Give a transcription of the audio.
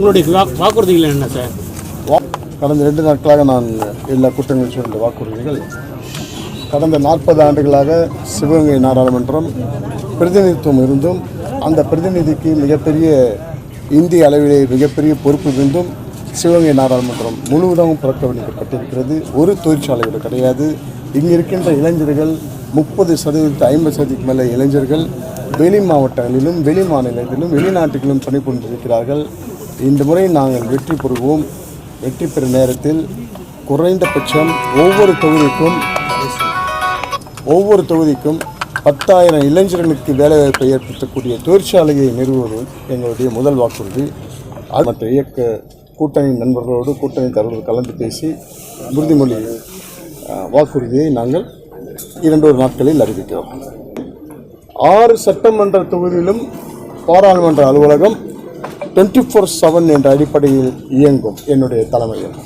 உங்களுடைய வாக்குறுதிகள் என்ன சார்? வா- கடந்த ரெண்டு நாட்களாக நான் எல்லா கூட்டங்களில் சொன்ன வாக்குறுதிகள் கடந்த நாற்பது ஆண்டுகளாக சிவகங்கை நாடாளுமன்றம் பிரதிநிதித்துவம் இருந்தும் அந்த பிரதிநிதிக்கு மிகப்பெரிய இந்திய அளவிலே மிகப்பெரிய பொறுப்பு இருந்தும் சிவகங்கை நாடாளுமன்றம் முழுவதும் புறக்கணிக்கப்பட்டிருக்கிறது. ஒரு தொழிற்சாலை கூட கிடையாது. இங்கே இருக்கின்ற இளைஞர்கள் முப்பது சதவீதத்து ஐம்பது சதவீதத்துக்கு மேலே இளைஞர்கள் வெளி மாவட்டங்களிலும் வெளி மாநிலத்திலும் வெளிநாட்டுகளிலும் பணிபுரிந்திருக்கிறார்கள். இந்த முறை நாங்கள் வெற்றி பெறுவோம். வெற்றி பெறும் நேரத்தில் குறைந்தபட்சம் ஒவ்வொரு தொகுதிக்கும் ஒவ்வொரு தொகுதிக்கும் பத்தாயிரம் இளைஞர்களுக்கு வேலைவாய்ப்பை ஏற்படுத்தக்கூடிய தொழிற்சாலையை நிறுவுவது எங்களுடைய முதல் வாக்குறுதி. அது மற்ற இயக்க கூட்டணி நண்பர்களோடு கூட்டணி தலைவர்கள் கலந்து பேசி உறுதிமொழி வாக்குறுதியை நாங்கள் இரண்டு ஒரு நாட்களில் அறிவிக்கிறோம். ஆறு சட்டமன்ற தொகுதியிலும் பாராளுமன்ற அலுவலகம் டுவெண்ட்டி ஃபோர் செவன் என்ற அடிப்படையில் இயங்கும் என்னுடைய தலைமையில்